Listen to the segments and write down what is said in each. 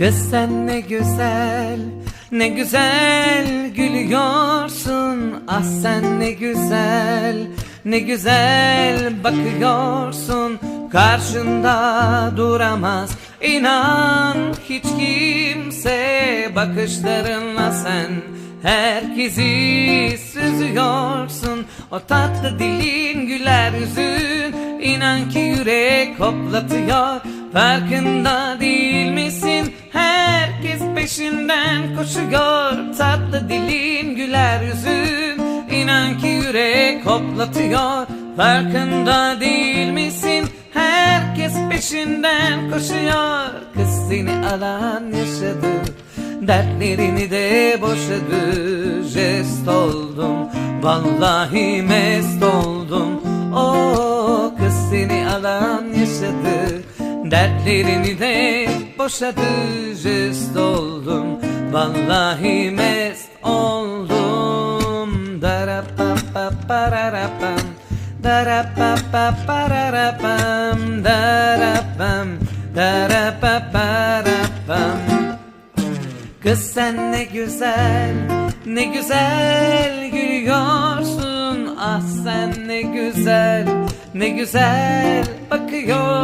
Kız sen ne güzel, ne güzel gülüyorsun. Ah sen ne güzel, ne güzel bakıyorsun. Karşında duramaz inan hiç kimse. Bakışlarınla sen herkesi süzüyorsun. O tatlı dilin güler yüzün inan ki yürek hoplatıyor. Farkında değil misin? Peşinden koşuyor Tatlı dilin güler yüzün. İnan ki yürek hoplatıyor Farkında değil misin? Herkes peşinden koşuyor Kız seni alan yaşadı. Dertlerini de boşadı Jest oldum Vallahi mest oldum. O kız seni alan yaşadı Dertlerini de boşadı Jest oldum Vallahi mest oldum. Darapapapararam Darapapapararam Darapam Darapaparapam Kız sen ne güzel, ne güzel gülüyorsun. Ah sen ne güzel, ne güzel bakıyorsun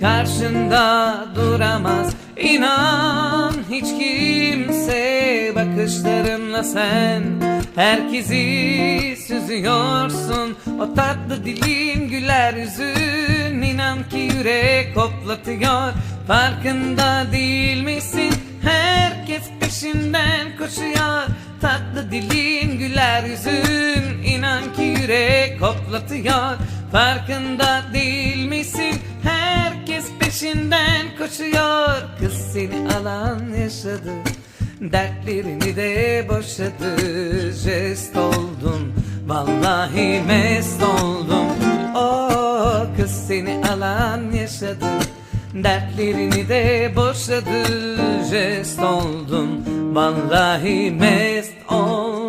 Karşında duramaz. İnan hiç kimse Bakışlarınla sen. Herkesi süzüyorsun O tatlı dilin güler yüzün. İnan ki yürek hoplatıyor Farkında değil misin? Herkes peşinden koşuyor Tatlı dilin güler yüzün. İnan ki yürek hoplatıyor Farkında değil koşuyor. Kız seni alan yaşadı. Dertlerini de boşadı. Jest oldum. Vallahi mest oldum. O kız seni alan yaşadı. Dertlerini de boşadı. Jest oldum. Vallahi mest oldum